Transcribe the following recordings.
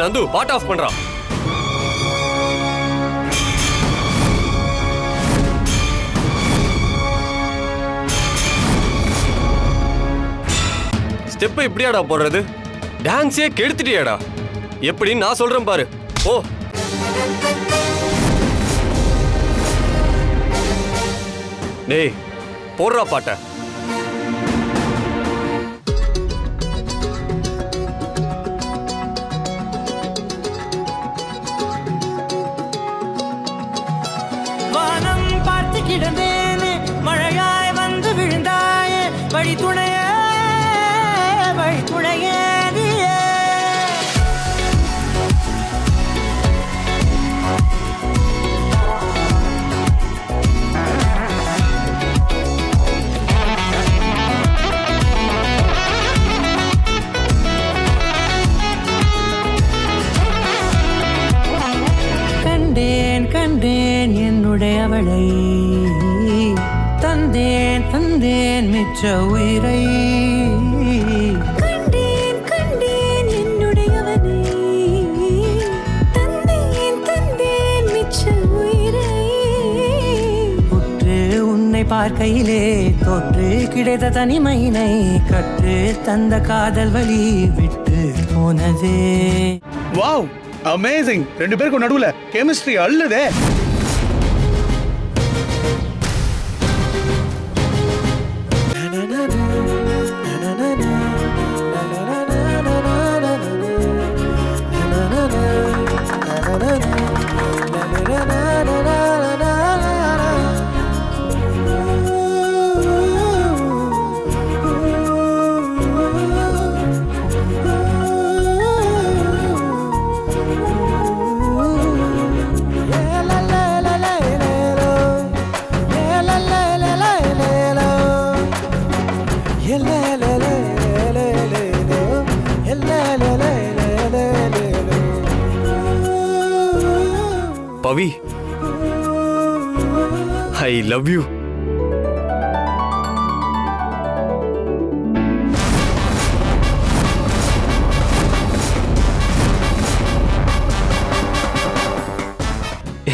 டேய் நந்து பாட் ஆஃப் பண்றான். ஸ்டெப்பை இப்படியாடா போடுறது? டான்ஸே கெடுத்துட்டியாடா. எப்படின்னு நான் சொல்றேன் பாரு. ஓ டேய் போடுறா பாட்டை. விழுந்தாயே வழி கண்டேன் கண்டேன் என்னுடைய அவளை தந்தேன் தந்தேன் மிச்ச உயிரை. கண்டேன் கண்டேன் என்னுடையவனை. தந்தேன் தந்தேன் மிச்ச உயிரை. உற்று உன்னை பார்க்கையிலே தொற்று கிடைத்த தனிமையினை கற்று தந்த காதல் வழி விட்டு போனதே. வாவ் அமேசிங் ரெண்டு பேருக்கும் நடுவுல கெமிஸ்ட்ரி அள்ளுதே.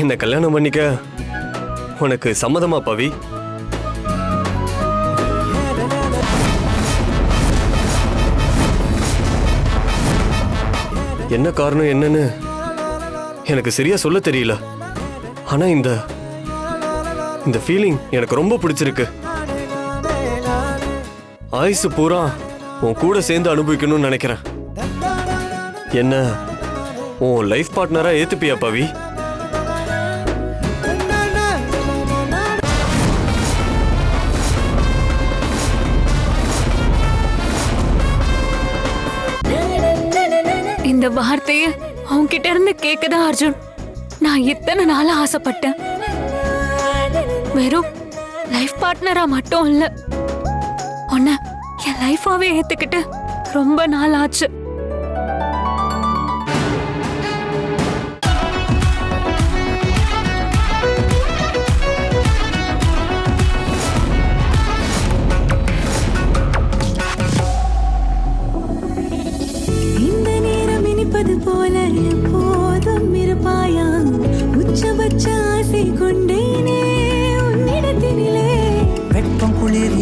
என்ன கல்யாணம் பண்ணிக்க? உனக்கு சம்மதமா பவி? என்ன காரணம் என்னன்னு எனக்கு சரியா சொல்ல தெரியல. ஆனா இந்த இந்த ஃபீலிங் எனக்கு ரொம்ப பிடிச்சிருக்கு. ஆயுசு பூரா உன் கூட சேர்ந்து அனுபவிக்கணும்னு நினைக்கிறேன். என்ன உன் லைஃப் பார்ட்னரா ஏத்துப்பியா பவி? இந்த வார்த்தைய உன்கிட்ட இருந்து கேட்கதான் அர்ஜுன்? நான் இத்தனை நாளா ஆசைப்பட்டேன். வெறும் லைஃப் பார்ட்னரா மட்டும் இல்ல உன்ன என் லைஃபாவே ஏத்துக்கிட்டு ரொம்ப நாள் ஆச்சு.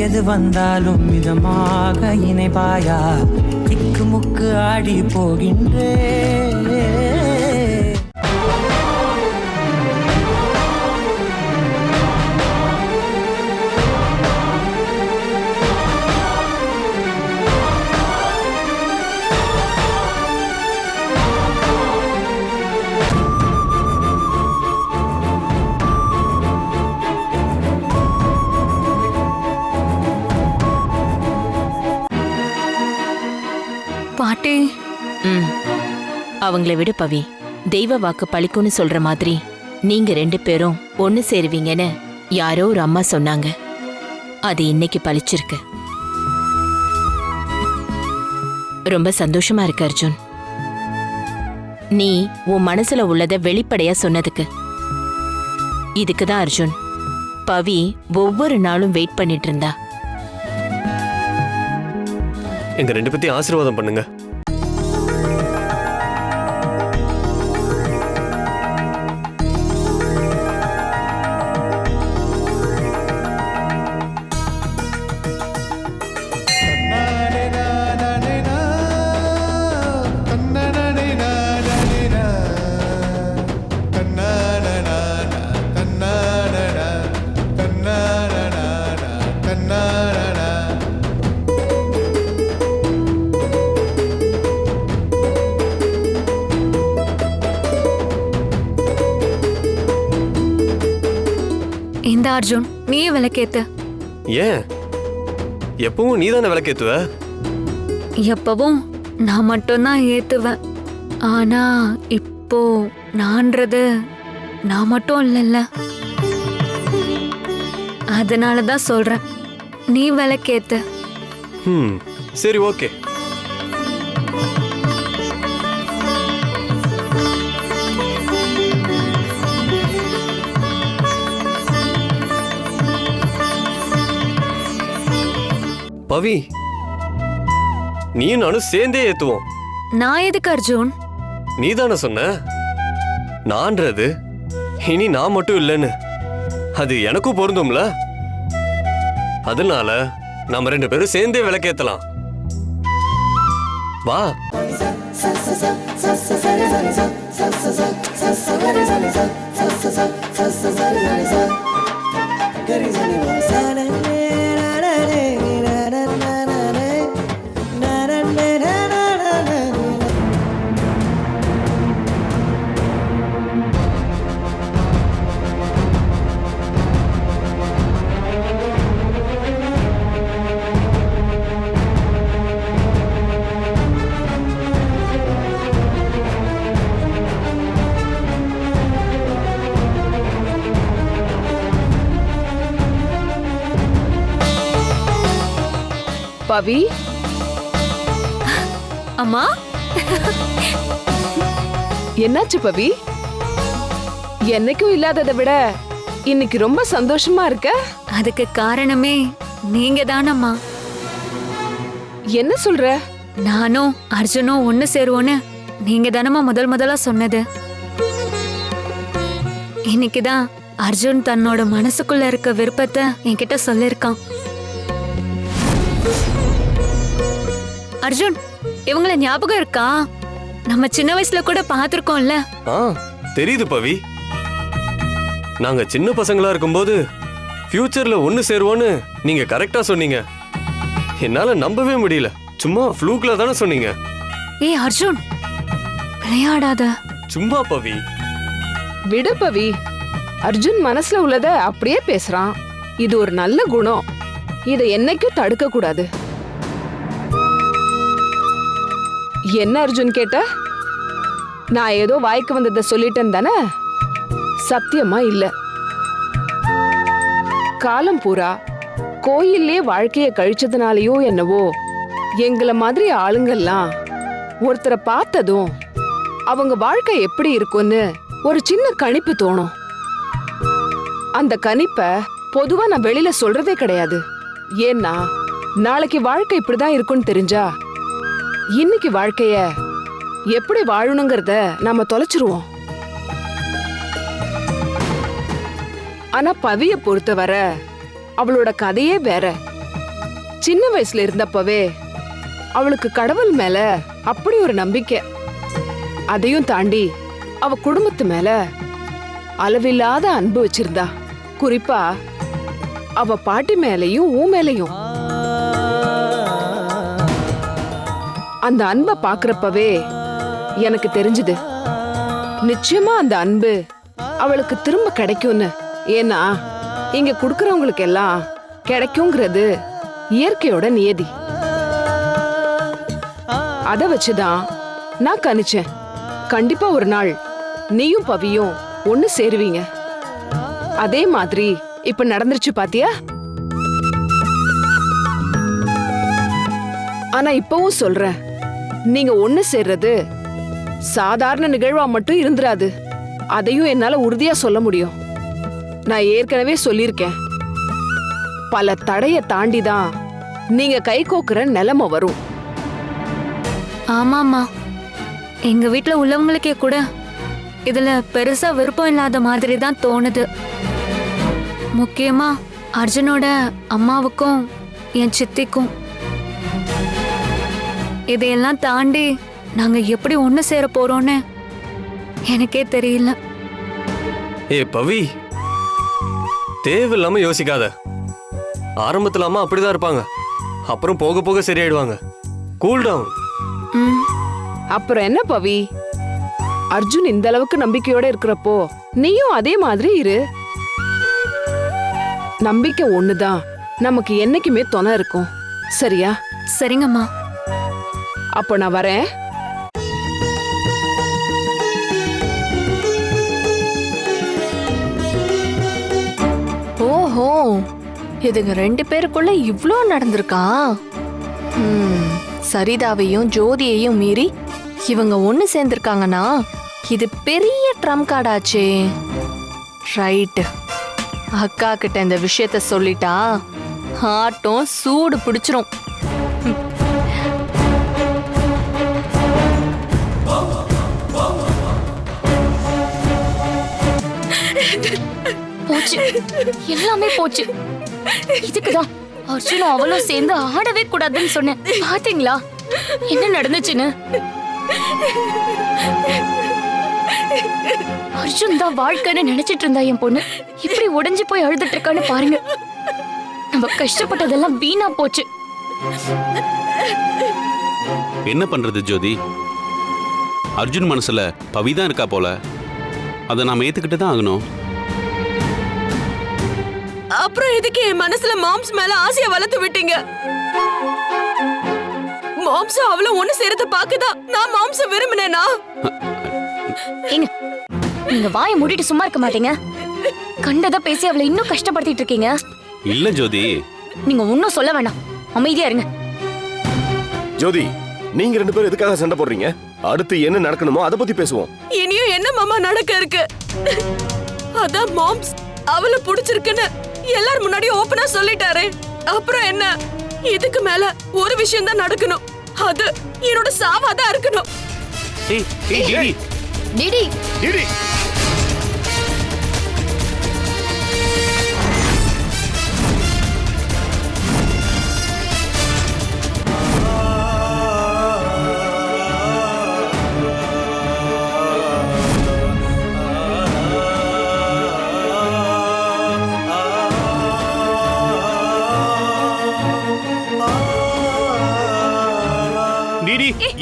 எது வந்தாலும் மிதமாக இணைப்பாயா? திக்கு முக்கு ஆடி போகின்றே. பாட்டி. ம். அவங்கள விடு பவி. தெய்வ வாக்கு பழிக்கும்னு சொல்ற மாதிரி நீங்க ரெண்டு பேரும் ஒன்னு சேருவீங்கன்னு யாரோ ஒரு அம்மா சொன்னாங்க. அது இன்னைக்கு பழிச்சிருக்கு. ரொம்ப சந்தோஷமா இருக்கு அர்ஜுன். நீ உன் மனசுல உள்ளத வெளிப்படையா சொன்னதுக்கு. இதுக்கு தான் அர்ஜுன். பவி ஒவ்வொரு நாளும் வெயிட் பண்ணிட்டு இருந்தா. எங்க ரெண்டு பேத்தையும் ஆசீர்வாதம் பண்ணுங்க. அர்ஜுன் நீயே விளக்கேத்து. ஏன்? எப்பவும் நீதானே விளக்கேத்துவ? எப்பவும் நான் மட்டும்தான் ஏத்துவேன். ஆனா இப்போ நான்றது நான் மட்டும் இல்லைல்ல. அதனால தான் சொல்றேன். நீ விளக்கேத்து. ம் சரி ஓகே. பவி நீயும் நானும் சேர்ந்தே ஏத்துவோம். நான் எதுக்கு அர்ஜுன்? நீதானே சொன்ன? நான்றது. இனி நான் மட்டும் இல்லைன்னு. அது எனக்கும் பொருந்தும்ல? அதனால நம்ம ரெண்டு பேரும் சேர்ந்தே விளக்கேத்தலாம். வா. அம்மா? என்னாச்சு பவி? என்னைக்கும் இல்லாததை விட இன்னைக்கு ரொம்ப சந்தோஷமா இருக்க? அதுக்கு காரணமே நீங்க தானம்மா என்ன சொல்ற? நானும் அர்ஜுனும் ஒண்ணு சேருவோன்னு நீங்க தானம்மா முதல் முதலா சொன்னது. இன்னைக்குதான் அர்ஜுன் தன்னோட மனசுக்குள்ள இருக்க விருப்பத்தை என்கிட்ட சொல்லிருக்கான் அர்ஜுன் இவங்கள ஞாபகம் இருக்கா? நம்ம சின்ன வயசுல கூட பார்த்திருக்கோம்ல. ஆ தெரியுது பவி. நாங்க சின்ன பசங்களா இருக்கும்போது ஃபியூச்சர்ல ஒன்னு சேருவோன்னு நீங்க கரெக்டா சொன்னீங்க. என்னால நம்பவே முடியல. சும்மா ஃப்ளூக்ல தானே சொன்னீங்க. ஏய் அர்ஜுன் விளையாடாத. சும்மா பவி. விடு பவி. அர்ஜுன் மனசுல உள்ளத அப்படியே பேசுறான். இது ஒரு நல்ல குணம். இதை என்னைக்கும் தடுக்க கூடாது என்ன அர்ஜுன் கேட்ட? நான் ஏதோ வாய்க்கு வந்ததை சொல்லிட்டேன் தானே? சத்தியமா இல்ல. காலம் பூரா கோயிலே வாழ்க்கைய கழிச்சதுனாலயோ என்னவோ எங்களை மாதிரி ஆளுங்கெல்லாம் ஒருத்தரை பார்த்ததும் அவங்க வாழ்க்கை எப்படி இருக்கும்னு ஒரு சின்ன கணிப்பு தோணும். அந்த கணிப்பை பொதுவா நான் வெளியில சொல்றதே கிடையாது. ஏன்னா நாளைக்கு வாழ்க்கை இப்படிதான் இருக்கும்னு தெரிஞ்சா இன்னைக்கு வாழ்க்கைய எப்படி வாழணுங்கிறத நாம தொலைச்சிருவோம். ஆனா பவிய பொறுத்தவரை அவளோட கதையே வேற. சின்ன வயசுல இருந்தப்பவே அவளுக்கு கடவுள் மேல அப்படி ஒரு நம்பிக்கை. அதையும் தாண்டி அவ குடும்பத்து மேல அளவில்லாத அன்பு வச்சிருந்தா. குறிப்பா அவ பாட்டி மேலையும் ஊ மேலையும். அந்த அன்பை பாக்குறப்பவே எனக்கு தெரிஞ்சது. நிச்சயமா அந்த அன்பு அவளுக்கு திரும்ப கிடைக்கும்னு. ஏன்னா இங்க குடுக்கறவங்களுக்கு எல்லாம் கிடைக்குங்கிறது இயற்கையோட நியதி. அத வச்சுதான் நான் கணிச்சேன். கண்டிப்பா ஒரு நாள் நீயும் பவியும் ஒண்ணு சேருவீங்க. அதே மாதிரி இப்ப நடந்துருச்சு பாத்தியா? ஆனா இப்பவும் சொல்றேன். நீங்க ஒண்ணு சேர்றது சாதாரண நிகழ்வா மட்டும் இருந்துராது. அதையும் என்னால உறுதியா சொல்ல முடியும். நான் ஏற்கனவே சொல்லியிருக்கேன். பல தடைய தாண்டி தான் நீங்க கை கோக்குற நிலைமை வரும். ஆமாம்மா. எங்க வீட்ல உள்ளவங்களுக்கே கூட இதுல பெருசா விருப்பம் இல்லாத மாதிரி தான் தோணுது. முக்கியமா அர்ஜுனோட அம்மாவுக்கும் என் சித்திக்கும். இதையெல்லாம் தாண்டி நாங்க எப்படி ஒண்ணு சேர போறோம்னு எனக்கே தெரியல. ஏ பவி. தேவையில்லாம யோசிக்காத. ஆரம்பத்துல அம்மா அப்படிதான் இருப்பாங்க. அப்புறம் போக போக சரியாயிடுவாங்க. கூல் டவுன் ம். அப்புறம் என்ன பவி? அர்ஜுன் இந்த அளவுக்கு நம்பிக்கையோட இருக்கிறப்போ நீயும் அதே மாதிரி இரு. நம்பிக்கை ஒண்ணுதான். நமக்கு என்னைக்குமே துணை இருக்கும். சரியா? சரிங்கம்மா. அப்போ நான் வரேன். ஓஹோ இதுங்க ரெண்டு பேருக்குள்ள இவ்வளோ நடந்திருக்கா? ம், சரிதாவையும் ஜோதியையும் மீறி இவங்க ஒன்று சேர்ந்திருக்காங்கன்னா இது பெரிய ட்ரம் கார்டாச்சே ரைட்டு. அக்கா கிட்ட இந்த விஷயத்த சொல்லிட்டா ஹார்ட்டும் சூடு பிடிச்சிரும். போச்சு. எல்லாமே போச்சு. இதுக்குதான் அர்ஜுனும் அவளும் சேர்ந்து ஆடவே கூடாதுன்னு சொன்னேன். பாத்தீங்களா? என்ன நடந்துச்சுன்னு? அர்ஜுன் தான் வாழ்க்கைன்னு நினைச்சிட்டு இருந்தா என் பொண்ணு. இப்படி உடைஞ்சு போய் அழுதுட்டு இருக்கான்னு பாருங்க. நம்ம கஷ்டப்பட்டதெல்லாம் வீணா போச்சு. என்ன பண்றது ஜோதி? அர்ஜுன் மனசுல பவிதான் இருக்கா போல? அதை நாம ஏத்துக்கிட்டு தான் ஆகணும். அப்புறம் எதுக்கு என் மனசுல மாம்ஸ் மேல ஆசைய வளர்த்து விட்டீங்க? மாம்ஸ் அவள ஒண்ணு சேரத பாக்குதா நான் மாம்ச விரும்பினேனா? ஏங்க நீங்க வாயை மூடிட்டு சும்மா இருக்க மாட்டீங்க. கண்டதா பேசி அவளை இன்னும் கஷ்டப்படுத்திட்டு இருக்கீங்க. இல்ல ஜோதி. நீங்க ஒன்னும் சொல்ல வேணாம். அமைதியா இருங்க. ஜோதி நீங்க ரெண்டு பேரும் எதுக்காக சண்டை போடுறீங்க? அடுத்து என்ன நடக்கணுமோ அதை பத்தி பேசுவோம். இனியும் என்ன மாமா நடக்க இருக்கு? அதான் மாம்ஸ் அவள புடிச்சிருக்குன்னு எல்லார் முன்னாடி ஓபனா சொல்லிட்டாரே. அப்புறம் என்ன? இதுக்கு மேல ஒரு விஷயம் தான் நடக்கணும். அது என்னோட சாவாதான் இருக்கணும். டிடி. டிடி.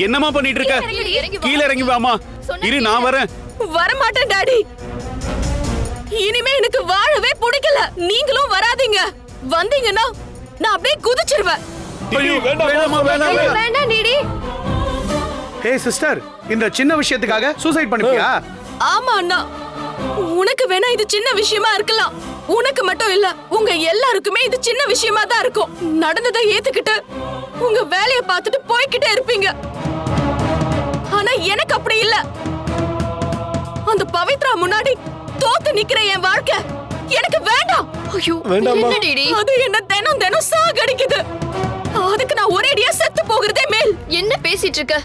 டிடி என்னம்மா பண்ணிட்டு இருக்க? கீழே இறங்கி வாமா. இரு நான் வரேன். வரமாட்டேன் டாடி. இனிமே எனக்கு வாழவே பிடிக்கல. நீங்களும் வராதீங்க. வந்தீங்கன்னா நான் அப்படியே குதிச்சிருவேன். வேண்டாம் டிடி. ஹே சிஸ்டர் இந்த சின்ன விஷயத்துக்காக சூசைட் பண்ணிப்பியா? ஆமா அண்ணா. உனக்கு வேணா இது சின்ன விஷயமா இருக்கலாம். உனக்கு மட்டும் இல்ல உங்க எல்லாருக்குமே இது சின்ன விஷயமா தான் இருக்கும். நடந்ததை ஏத்துக்கிட்டு உங்க வேலைய பார்த்துட்டு போய்கிட்டே இருப்பீங்க. ஆனா எனக்கு அப்படி இல்ல. அந்த பவித்ரா முன்னாடி தோத்து நிக்கிற என் வாழ்க்கை எனக்கு வேண்டாம். ஐயோ வேண்டாம்மா. என்ன டிடி அது என்ன தினம் தினம் சாகடிக்குது. அதுக்கு நான் ஒரேடியா செத்து போகிறதே மேல். என்ன பேசிட்டு இருக்க?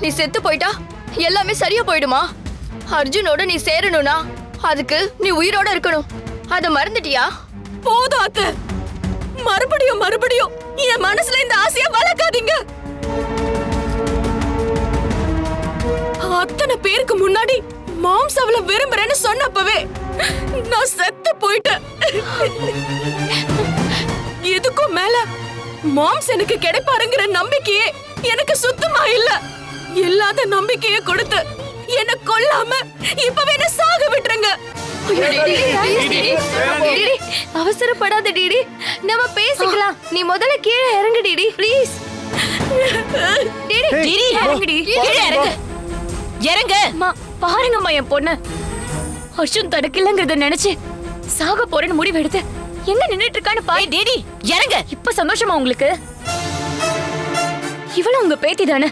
நீ செத்து போயிட்டா? எல்லாமே சரியா போயிடுமா? அர்ஜுனோட நீ சேரணும்னா அதுக்கு நீ உயிரோட இருக்கணும். அத மறந்துட்டியா? போதும் அத்த. மறுபடியும் மறுபடியும் என் மனசுல இந்த ஆசைய வளர்க்காதீங்க. அத்தனை பேருக்கு முன்னாடி மாம்ஸ் அவள விரும்புறேன்னு சொன்னப்பவே நான் செத்து போயிட்டேன். இதுக்கும் மேல மாம்ஸ் எனக்கு கிடைப்பாருங்கிற நம்பிக்கையே எனக்கு சுத்தமா இல்ல. இல்லாத நம்பிக்கையை கொடுத்து என்ன கொல்லாம இப்பவே என்ன சாக விட்டுருங்க. அவசரப்படாத டிடி. நம்ம பேசிக்கலாம். நீ முதல்ல கீழே இறங்கு டிடி ப்ளீஸ் டிடி டிடி, இறங்குடி கீழே இறங்கு. இறங்கு. பாருங்கம்மா என் பொண்ணு. அர்ஜுன் தடுக்கலங்கிறத நினைச்சு சாக போறேன்னு முடிவு எடுத்து எங்க நின்னுட்டு இருக்கான்னு பாரு டிடி இறங்கு. இப்ப சந்தோஷமா உங்களுக்கு? இவளும் உங்க பேத்தி தானே?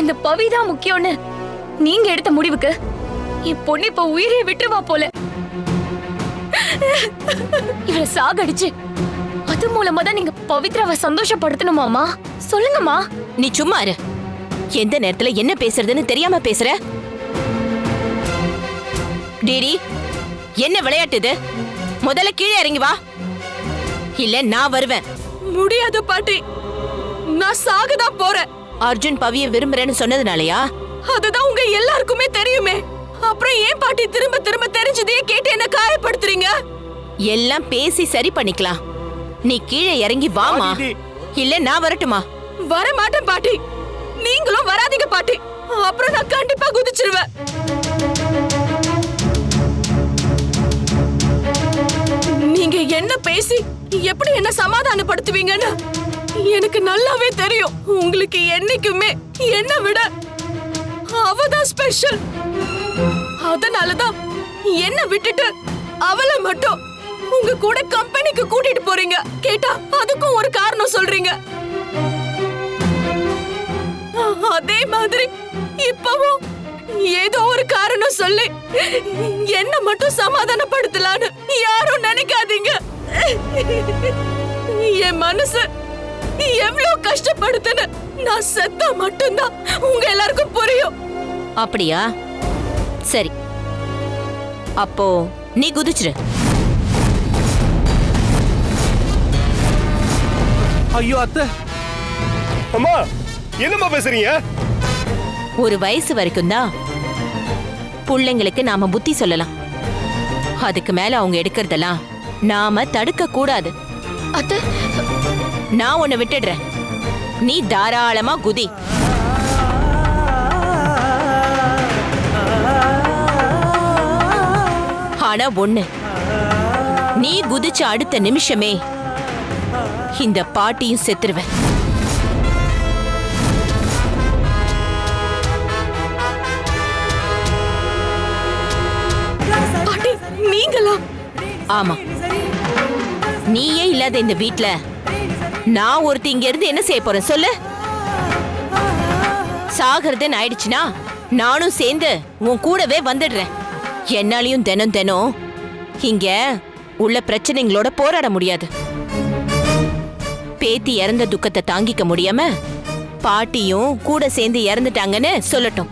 அந்த பவிதா முக்கியம்னு நீங்க எடுத்த முடிவுக்கு என் பொண்ணு இப்ப உயிரை விட்டுருவா போல. இவளை சாகடிச்சு அது மூலமா தான் நீங்க பவித்ராவை சந்தோஷப்படுத்தணுமாமா சொல்லுங்கம்மா. நீ சும்மா இரு. எந்த நேரத்துல என்ன பேசுறதுன்னு தெரியாம பேசுற? டிடி என்ன விளையாட்டு இது? முதல்ல கீழே இறங்கி வா. இல்ல நான் வருவேன். முடியாது பாட்டி. நான் சாகதான் போறேன். அர்ஜுன் பவிய விரும்புறேன்னு சொன்னதுனாலயா? அதுதான் உங்க எல்லாருக்குமே தெரியுமே. அப்புறம் ஏன் பாட்டி திரும்ப திரும்ப தெரிஞ்சதையே கேட்டு என்ன காயப்படுத்துறீங்க? எல்லாம் பேசி சரி பண்ணிக்கலாம். நீ கீழே இறங்கி வாமா. இல்ல நான் வரட்டுமா? வர மாட்டேன் பாட்டி. நீங்களும் பாட்டி அப்புறம் நான் கண்டிப்பா குதிச்சிருவேன். நீங்க என்ன பேசி எப்படி என்ன சமாதானப்படுத்துவீங்கன்னு எனக்கு நல்லாவே தெரியும். உங்களுக்கு என்னைக்குமே என்ன விட அவதான் ஸ்பெஷல் அதனாலதான் என்ன விட்டுட்டு அவளை மட்டும் உங்க கூட கம்பெனிக்கு கூட்டிட்டு போறீங்க. கேட்டா அதுக்கும் ஒரு காரணம் சொல்றீங்க. அதே மாதிரி இப்பவும் ஏதோ ஒரு காரணம் சொல்லி என்ன மட்டும் சமாதானப்படுத்தலான்னு யாரும் நினைக்காதீங்க. என் மனசு எவ்வளவு கஷ்டப்படுதுன்னு நான் செத்தா மட்டும்தான் உங்க எல்லாருக்கும் புரியும். அப்படியா? சரி. அப்போ நீ குதிச்சிரு. ஐயோ அத்தை. அம்மா. என்னம்மா பேசுறீங்க? ஒரு வயசு வரைக்கும் தான் பிள்ளைங்களுக்கு நாம புத்தி சொல்லலாம். அதுக்கு மேல அவங்க எடுக்கிறதெல்லாம் நாம தடுக்க கூடாது. நான் உன்னை விட்டுடுறேன். நீ தாராளமா குதி. ஆனா ஒண்ணு நீ குதிச்ச அடுத்த நிமிஷமே இந்த பாட்டியும் செத்துருவேன். நீங்களா? ஆமா. நீயே இல்லாத இந்த வீட்ல நான் ஒருத்தி இங்க இருந்து என்ன செய்ய போறேன் சொல்லு? சாகிறதுன்னு ஆயிடுச்சுன்னா நானும் சேர்ந்து உன் கூடவே வந்துடுறேன். என்னாலையும் தினம் தினம் இங்க உள்ள பிரச்சனைங்களோட போராட முடியாது. பேத்தி இறந்த துக்கத்தை தாங்கிக்க முடியாம பாட்டியும் கூட சேர்ந்து இறந்துட்டாங்கன்னு சொல்லட்டும்.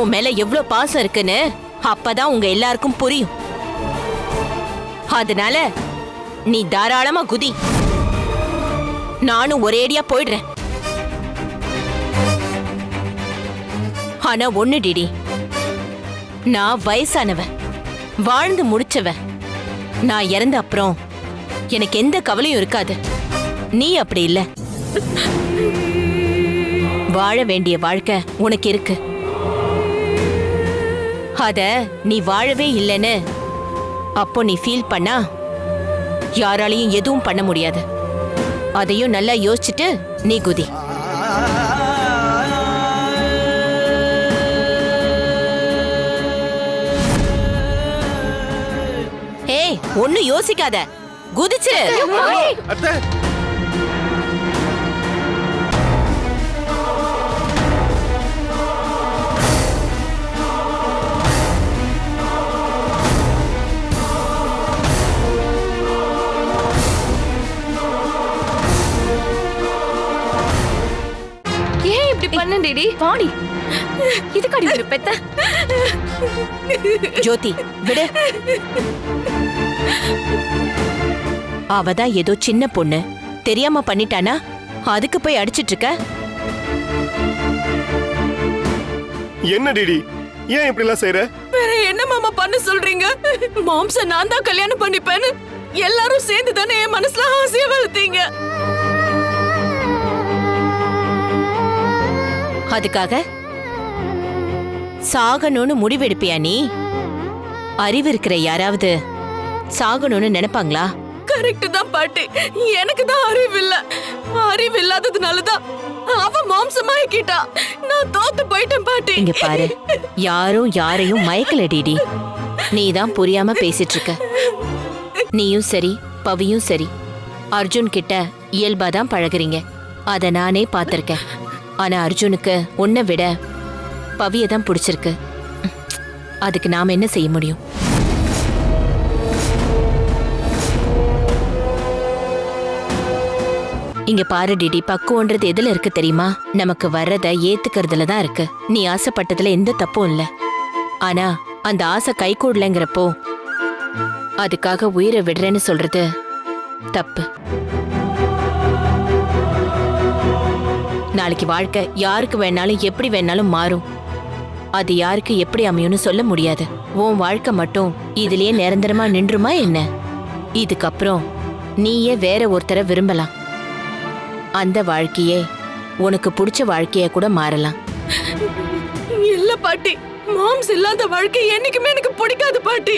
உன் மேல எவ்வளோ பாசம் இருக்குன்னு அப்பதான் உங்க எல்லாருக்கும் புரியும். அதனால நீ தாராளமா குதி. நானும் ஒரேடியா போயிடுறேன். ஆனா ஒண்ணு டிடி நான் வயசானவ வாழ்ந்து முடிச்சவ நான் இறந்த அப்புறம் எனக்கு எந்த கவலையும் இருக்காது. நீ அப்படி இல்ல. வாழ வேண்டிய வாழ்க்கை உனக்கு இருக்கு. அத நீ வாழவே இல்லைன்னு. அப்போ நீ ஃபீல் பண்ணா யாராலையும் எதுவும் பண்ண முடியாது. அதையும் நல்லா யோசிச்சுட்டு நீ குதி. ஏய் ஒண்ணு யோசிக்காத. குதிச்சிரு. டிடி பாடி இதுக்காடி ஒரு பெத்த. ஜோதி விடு. அவதான் ஏதோ சின்ன பொண்ணு. தெரியாம பண்ணிட்டானா? அதுக்கு போய் அடிச்சிட்டு இருக்க? என்ன டிடி? ஏன் இப்படி எல்லாம் செய்யற வேற என்ன மாமா பண்ண சொல்றீங்க? மாம்ச நான் தான் கல்யாணம் பண்ணிப்பேன்னு எல்லாரும் சேர்ந்து தானே என் மனசுல ஆசைய வளர்த்தீங்க. அதுக்காக? சாகணும்னு முடிவெடுப்பியா நீ? அறிவு இருக்கிற யாராவது சாகணும்னு நினைப்பாங்களா? கரெக்ட் தான் பாட்டி. எனக்கு தான் அறிவு இல்ல அறிவு இல்லாததுனால தான் அவ மாம்சமாக்கிட்டா நான் தோத்து போயிட்டேன் பாட்டி. இங்க பாரு. யாரும் யாரையும் மயக்கல டிடி. நீ தான் புரியாம பேசிட்டு இருக்க நீயும் சரி பவியும் சரி. அர்ஜுன் கிட்ட இயல்பா தான் பழகுறீங்க. அத நானே பார்த்திருக்கேன் ஆனா அர்ஜுனுக்கு உன்னை விட பவியை தான் பிடிச்சிருக்கு. அதுக்கு நாம என்ன செய்ய முடியும்? இங்க பாரு டிடி பக்குவன்றது எதுல இருக்கு தெரியுமா? நமக்கு வர்றத ஏத்துக்கிறதுல தான் இருக்கு. நீ ஆசைப்பட்டதுல எந்த தப்பும் இல்ல. ஆனா அந்த ஆசை கை கூடலங்கிறப்போ அதுக்காக உயிரை விடுறேன்னு சொல்றது தப்பு. நாளைக்கு வாழ்க்கை யாருக்கு வேணாலும் எப்படி வேணாலும் மாறும். அது யாருக்கு எப்படி அமையும்னு சொல்ல முடியாது. உன் வாழ்க்கை மட்டும் இதுலயே நிரந்தரமா நின்றுமா என்ன? இதுக்கப்புறம் நீயே வேற ஒருத்தரை விரும்பலாம். அந்த வாழ்க்கையே உனக்கு பிடிச்ச வாழ்க்கைய கூட மாறலாம். இல்ல பாட்டி மாம்ஸ் இல்லாத வாழ்க்கை என்னைக்குமே எனக்கு பிடிக்காது பாட்டி.